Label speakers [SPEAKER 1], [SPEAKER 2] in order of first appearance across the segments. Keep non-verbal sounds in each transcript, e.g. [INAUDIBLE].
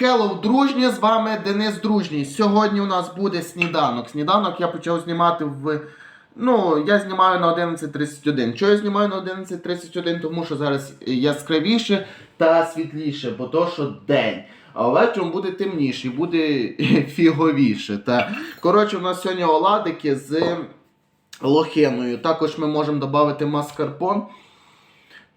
[SPEAKER 1] Hello, дружні, з вами Денис Дружній. Сьогодні у нас буде сніданок. Сніданок я почав знімати в. Ну, я знімаю на 11.31. Чого я знімаю на 11.31? Тому що зараз яскравіше та світліше, бо то що день. А вечором буде темніше, буде [LAUGHS] фіговіше. Та. Коротше, у нас сьогодні оладики з лохиною. Також ми можемо додати маскарпон.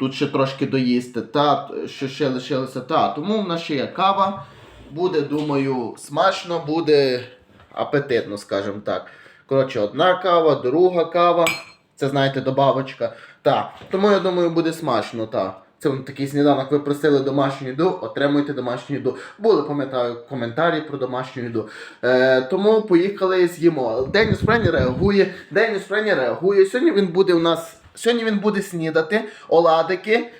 [SPEAKER 1] Тут ще трошки доїсти. Та, що ще лишилося. Та, тому в нас ще є кава. Буде, думаю, смачно, буде апетитно, скажімо так. Коротше, одна кава, друга кава. Це, знаєте, добавочка. Та. Тому я думаю, буде смачно. Та. Це такий сніданок. Ви просили домашню їду, отримуйте домашню їду. Були, пам'ятаю, коментарі про домашню їду. Е, тому поїхали з'їмо. Деніс Френі реагує. Деніс Френі реагує. Сьогодні він буде у нас. Сьогодні він буде снідати оладики.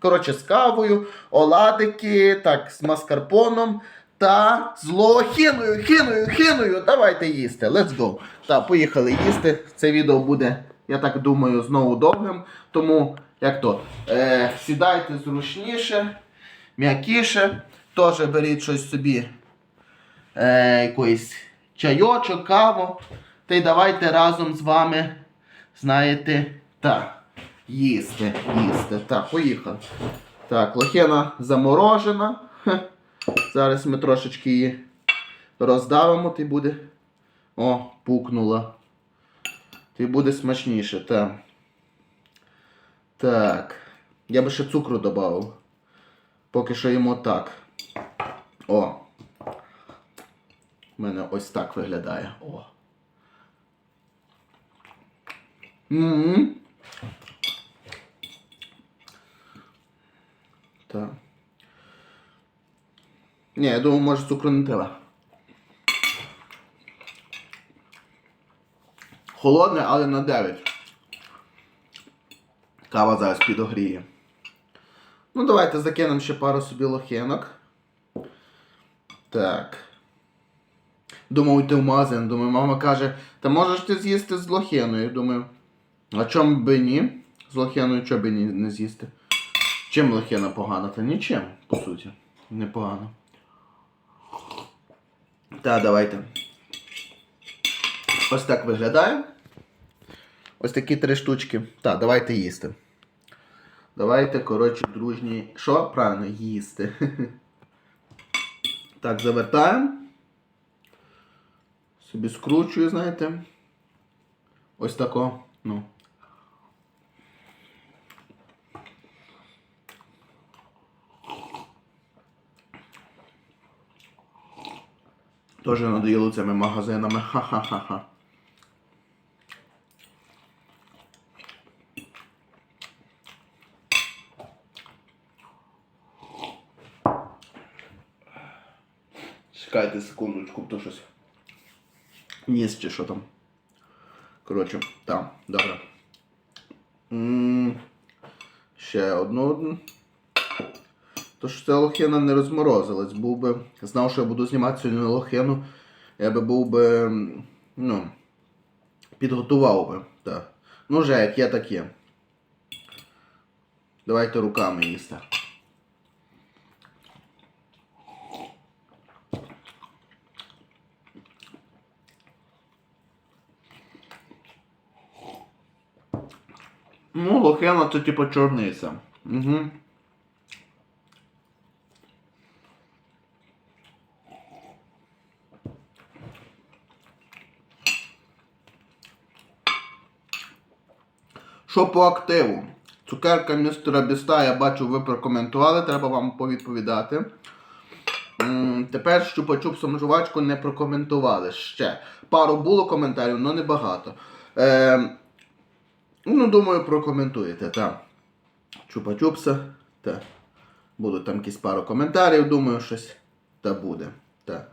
[SPEAKER 1] Коротше, з кавою, оладики, так, з маскарпоном та з лохіною, хіною, хіною. Давайте їсти. Let's go. Так, поїхали їсти. Це відео буде, я так думаю, знову довгим. Тому, як то, е, сідайте зручніше, м'якіше. Теж беріть щось собі, е, якийсь чайочок, каву. Та й давайте разом з вами, знаєте, так. Їсти, їсти. Так, поїхали. Так, лохина заморожена. Хе. Зараз ми трошечки її роздавимо, ти буде. О, пукнула. Ти буде смачніше, так. Так. Я би ще цукру додав. Поки що їмо так. О. У мене ось так виглядає. О. М-м. Так. Ні, я думаю, може цукру не треба. Холодне, але на 9. Кава зараз підогріє. Ну, давайте закинемо ще пару собі лохинок. Так. Думав йти в магазин. Думаю, мама каже, та можеш ти з'їсти з лохиною. Думаю, а чому би ні? З лохиною чого би ні, не з'їсти? Чим лохина погана? Та нічим, по суті. Непогано. Так, давайте. Ось так виглядає. Ось такі три штучки. Так, давайте їсти. Давайте, коротше, дружні. Що? Правильно, їсти. [LAUGHS] Так, завертаємо. Собі скручую, знаєте. Ось тако. Ну. Тоже надоїло цими магазинами. Ха-ха-ха-ха. Чекайте секундочку, то щось. Ніс чи що там. Коротше, там, добре. м ще одну. Тож ця лохина не розморозилась. Був би. Знав, що я буду знімати сьогодні лохину. Я би був би. Ну. Підготував би. Так. Ну вже як є, так є. Давайте руками їсти. Ну, лохина це типу чорниця. Угу. Що по активу? Цукерка містера Біста, я бачу, ви прокоментували, треба вам повідповідати. Тепер щупа-чупсом жувачку не прокоментували ще. Пару було коментарів, але не багато. Е, ну, думаю, прокоментуєте, так. Чупа-чупса, так. Будуть там якісь пару коментарів, думаю, щось та буде. Так.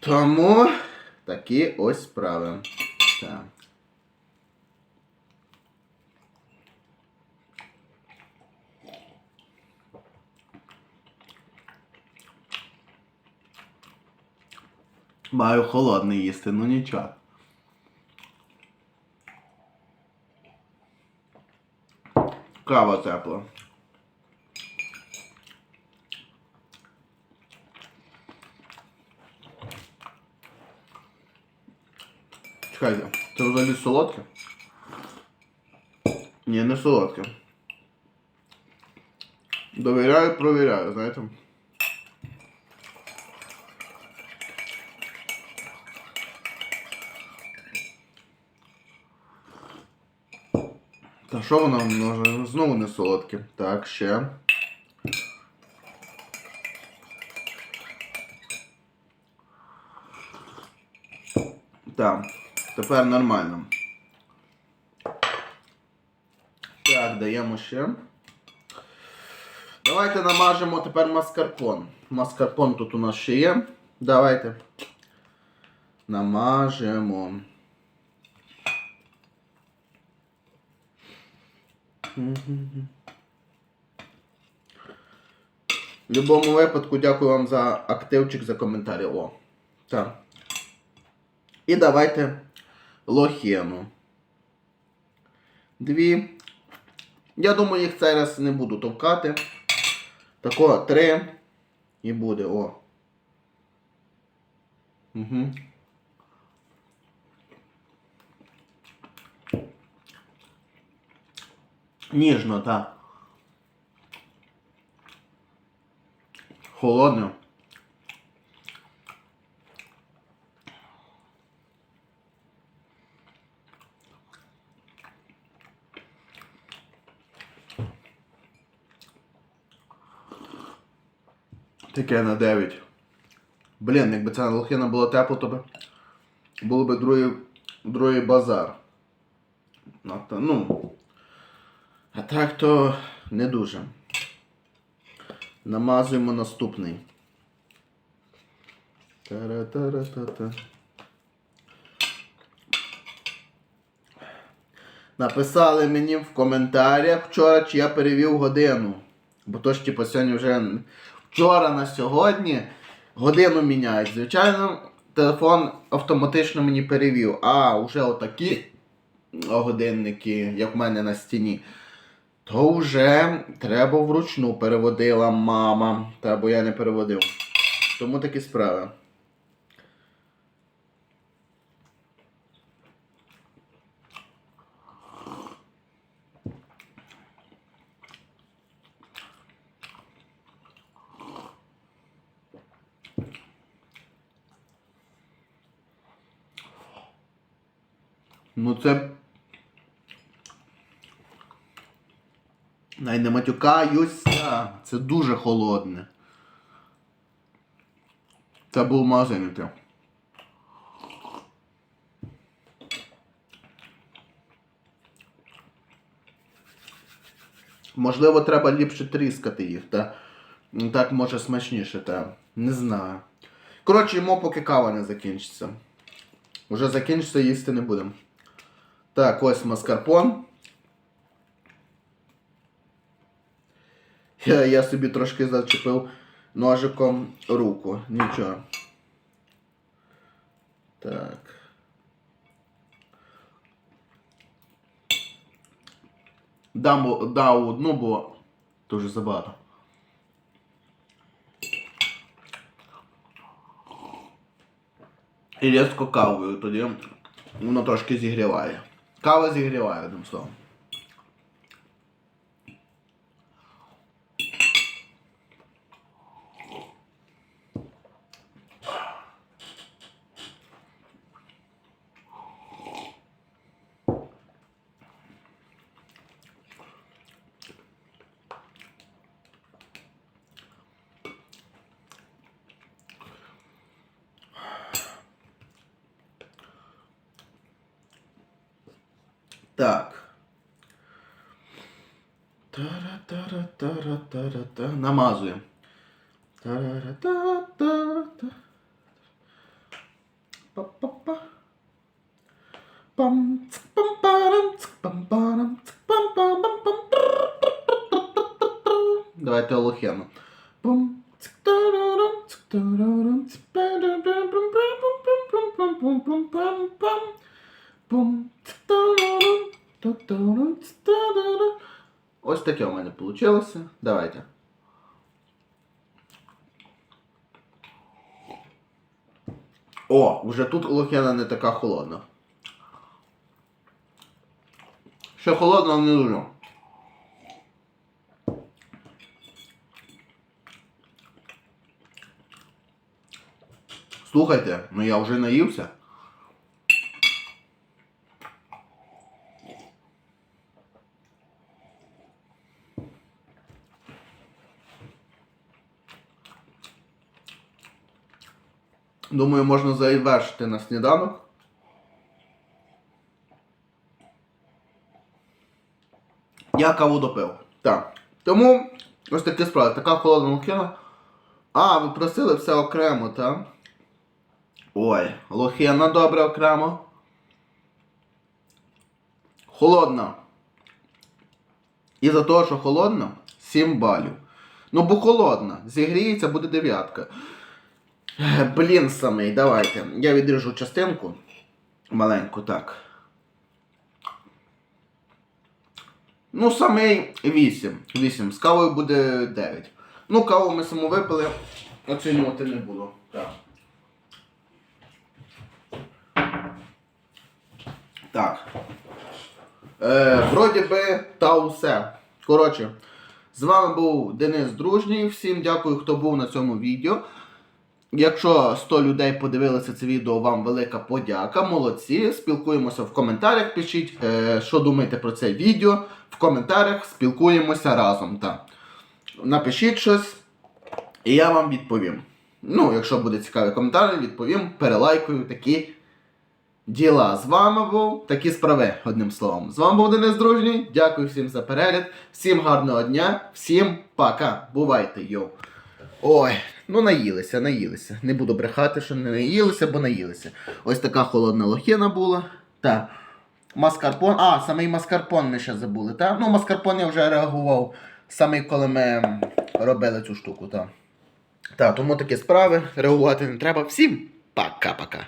[SPEAKER 1] Тому такі ось справи. Так. Маю холодний їсти, ну нічого. Кава тепла. Чекайте, це взагалі солодке? Ні, не солодке. Довіряю, провіряю, знаєте. Та що воно може? Знову не солодке. Так, ще. Так, тепер нормально. Так, даємо ще. Давайте намажемо тепер маскарпон. Маскарпон тут у нас ще є. Давайте. Намажемо. В будь-якому випадку дякую вам за активчик, за коментарі. О. Так. І давайте лохену. Дві. Я думаю, їх цей раз не буду товкати. Тако три. І буде, о. Угу. Ніжно, так. Холодно. Таке на 9. Блін, якби ця лохина була тепла, то би було би другий, другий базар. Ну, так то не дуже. Намазуємо наступний. Та-ра-та-ра-та-та. Написали мені в коментарях вчора, чи я перевів годину. Бо то ж типу сьогодні вже вчора на сьогодні годину міняють. Звичайно, телефон автоматично мені перевів. А вже отакі годинники, як в мене на стіні. То вже треба вручну переводила мама. Та бо я не переводив. Тому такі справи. Ну це. Най не матюкаюся. Це дуже холодне. Це був магазин іти. Можливо, треба ліпше тріскати їх, та? Так може смачніше, та. Не знаю. Коротше, йому поки кава не закінчиться. Уже закінчиться, їсти не будемо. Так, ось маскарпон. Я, я собі трошки зачепив ножиком руку. Нічого. Так. Дам дав одну, бо дуже забагато. І різко кавою тоді воно трошки зігріває. Кава зігріває, одним словом. Так. Тара-тара-тара-тара-та. Намазуємо. Тара-та-та-та. Па-па-па. Пам, пам, парам, пам, парам, пам, пам. Давайте лохену. вийшло. Давайте. О, уже тут лох'яна не така холодна. Ще холодна не дуже. Слухайте, ну я вже наївся. Думаю, можна завершити на сніданок. Я каву допив. Так. Тому ось такі справи. Така холодна лохина. А, ви просили все окремо, так? Ой, лохина добре окремо. Холодна. І за того, що холодна, 7 балів. Ну, бо холодна. Зігріється, буде дев'ятка. [LAUGHS] Блін самий, давайте. Я відріжу частинку. Маленьку, так. Ну, самий 8. 8. З кавою буде 9. Ну, каву ми саму випили, оцінювати не буду. Так. Так. Е, вроді би, та усе. Коротше, з вами був Денис Дружній. Всім дякую, хто був на цьому відео. Якщо 100 людей подивилися це відео, вам велика подяка. Молодці. Спілкуємося в коментарях. Пишіть, е, що думаєте про це відео. В коментарях спілкуємося разом. Так. Напишіть щось, і я вам відповім. Ну, якщо буде цікавий коментар, відповім, перелайкою такі діла. З вами був такі справи, одним словом. З вами був Денис Дружній. Дякую всім за перегляд. Всім гарного дня, всім пока. Бувайте, йоу. Ой, ну наїлися, наїлися. Не буду брехати, що не наїлися, бо наїлися. Ось така холодна лохіна була. Та. Маскарпон. А, самий маскарпон ми ще забули, Та? Ну, маскарпон я вже реагував саме коли ми робили цю штуку, Та. Так, тому такі справи. Реагувати не треба. Всім пока-пока.